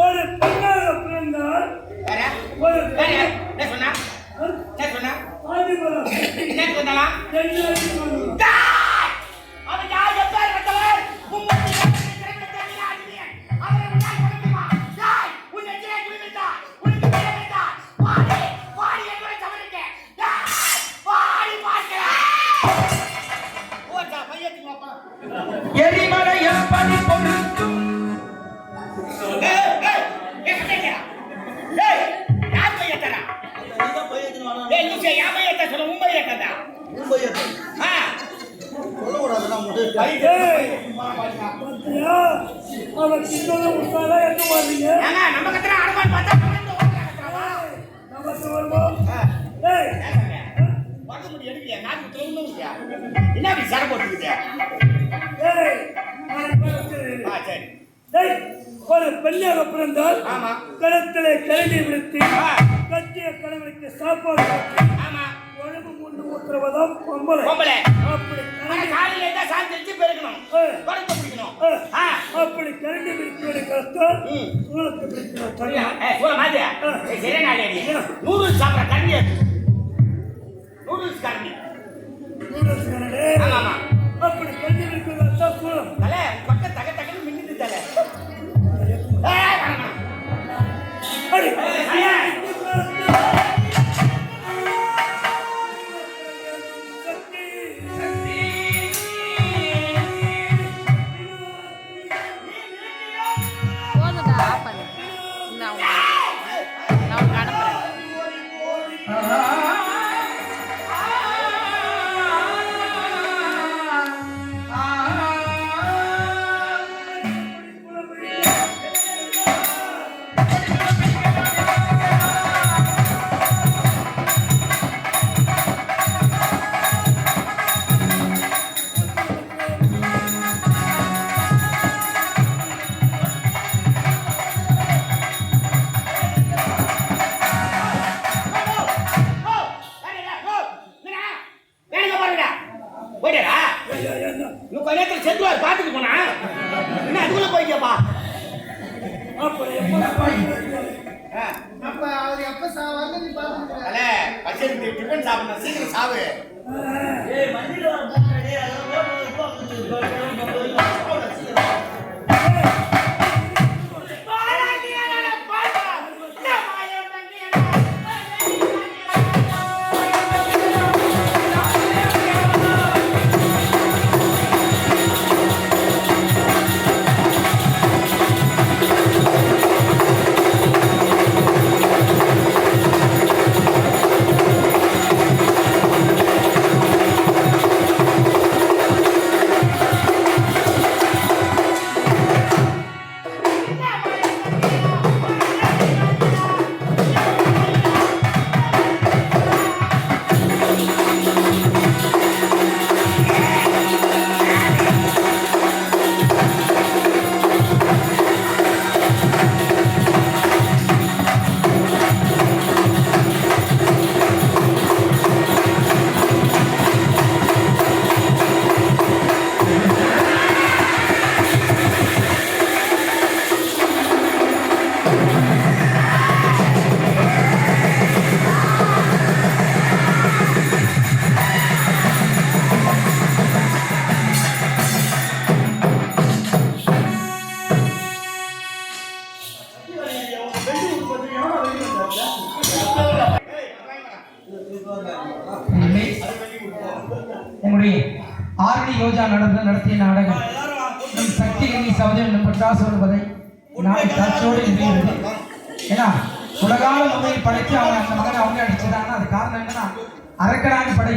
ஒரு பெண்ணாக பிறந்தால்? ஒரு சொல்ல, உன் பையத்தா? ஆ. பார்த்தியா அவன் சின்னதை விட்டாலே என்ன மாறீங்க ஏங்க, நம்ம கத்துற அனுமான் பார்த்தா பறந்து ஓடுறாங்க கத்துறவா? நமக்கு வருவோம் ஏய் வாங்க முடி எடுக்கலையா? நாக்கு தொழுந்து விட்டியா? என்ன அப்படி போட்டுக்கிட்டு? சரி. ஏய் ஒரு பெண்ணாக பிறந்தால் ஆமா. கணத்திலே கரண்டி விடுத்தி ஆ. கட்டிய கணவனுக்கு சாப்பாடு ஆமா. உடம்பு மூண்டு ஊத்துறவதான் பொம்பளை பொம்பளை. கரண்டி காலையில இருந்தா சாயந்தரிச்சு பெருக்கணும். குடத்தை பிடிக்கணும். அப்படி கரண்டி விடுக்கிற கஷ்டம். சூழத்து பிடிக்கிற சரியா? தனியா? ஏய், சரியா. நூடுல்ஸ் சாப்பிடுற கண்ணி அது. நூடுல்ஸ் เปิด கொஞ்ச நேரத்துல செத்துருவாரு, பாத்துட்டு போனா. என்ன அதுக்குள்ள போய்க்கப்பா? அப்படி எப்ப ஆ. தலை, பச்சரிசி டிஃபன் சாப்பிடணும், சீக்கிரம் சாவு. பாராட்டியானே உங்களுடைய ஆரணி யோஜா நடந்த நடத்திய நாடகம். நம் சக்தி எண்ணி சவதம் என்னும் பட்டாசு வருவதை நாளை காட்சியோடு நிறைவேறது ஏன்னா உலகால உண்மையை படைத்து அவங்க அந்த மகனை அவங்க அடிச்சதாங்கன்னா அது காரணம் என்னன்னா அரக்கனாக படை